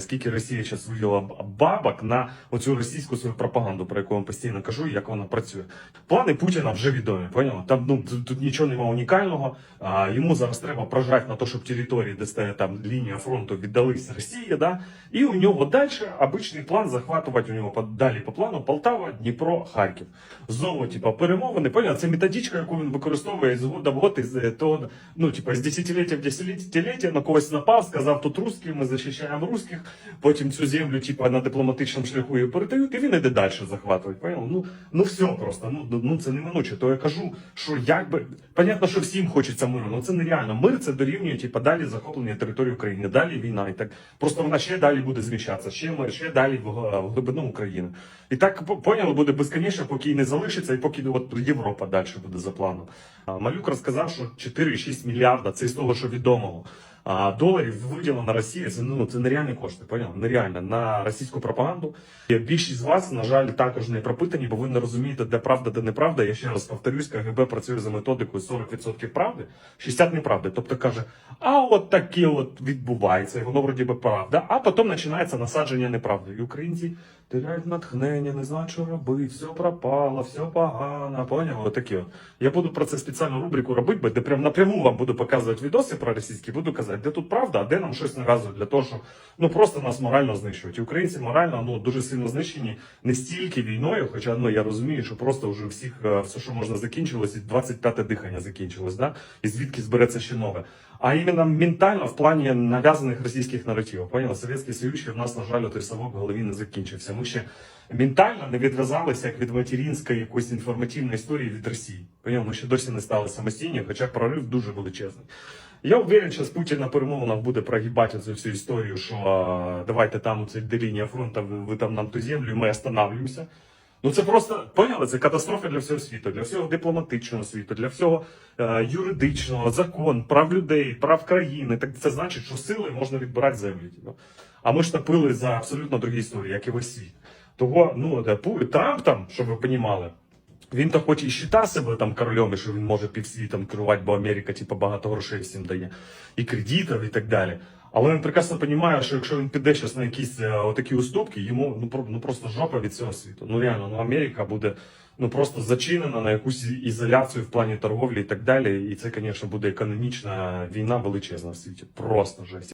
Скільки Росія зараз вивела бабок на оцю російську свою пропаганду, про яку я постійно кажу, і як вона працює. Плани Путіна вже відомі, поняли? Там ну тут, нічого немає унікального. А, йому зараз треба прожати на те, щоб території, де стоїть там лінія фронту, віддались Росії, да? І у нього далі обичний план захватувати у нього далі по плану Полтава, Дніпро, Харків. Знову, типа, перемовини, поняли? Це методичка, яку він використовує з года в год, із е, того, ну, типа, з десятиліття в десятиліття на когось напав, сказав, тут русські, ми захищаємо русських, потім цю землю, типа, на дипломатичному шляху її передають, і він іде далі захватувати. Поняли? Ну, ну все просто, ну, ну це неминуче. То я кажу, що якби, понятно, що всім хочеться миру, але це нереально. Мир це дорівнює, типа, далі захоплення території України, далі війна і так. Просто вона ще далі буде зміщатися, ще мир, ще далі в, в глибину України. І так по- поняли, буде безконечно, поки не залишиться, і поки от Європа далі буде за планом. Малюк розказав, що 4,6 мільярда це з того, що відомого. А доларів виділено Росії, це ну це нереальні кошти, поняв? Нереально на російську пропаганду. І більшість з вас, на жаль, також не пропитані, бо ви не розумієте, де правда, де неправда. Я ще раз повторюсь, КГБ працює за методикою 40% правди, 60% неправди. Тобто каже, а от таке от відбувається, і воно вроді би правда. А потім починається насадження неправди. І українці теряють натхнення, не знають, що робити, все пропало, все погано. Поняв? Отакі от. Я буду про це спеціальну рубрику робити, де прям напряму вам буду показувати відоси про російські, буду казати, де тут правда, а де нам щось нав'язують для того, щоб ну просто нас морально знищують. І українці морально ну дуже сильно знищені не стільки війною, хоча ну я розумію, що просто вже всіх е, все, що можна закінчилось, і 25-те дихання закінчилось, да? і звідки збереться ще нове. А іменно ментально в плані нав'язаних російських наративів. Поняли? Совєтський Союз ще в нас, на жаль, той совок голові не закінчився. Ми ще ментально не відв'язалися як від материнської якоїсь інформативної історії від Росії. Поняв? Ми ще досі не стали самостійні, хоча прорив дуже величезний. Я уверен, що Путін на перемовинах буде прогибати цю всю історію, що а, давайте там це де лінія фронту, ви, ви там нам ту землю, ми останавливаємося. Ну це просто поняли, це катастрофа для всього світу, для всього дипломатичного світу, для всього е, юридичного, закон, прав людей, прав країни. Так це значить, що сили можна відбирати землі. типу. А ми ж топили за абсолютно другі історії, як і весь світ. Того, ну де, Трамп там, щоб ви розуміли, він то хоч і щита себе там королем, що він може півсвітом керувати, бо Америка типу, багато грошей всім дає, і кредитів, і так далі. Але він прекрасно розуміє, що якщо він піде щас на якісь е, отакі уступки, йому ну, ну просто жопа від цього світу. Ну реально, ну Америка буде ну просто зачинена на якусь ізоляцію в плані торговлі і так далі. І це, звісно, буде економічна війна величезна в світі. Просто жесть.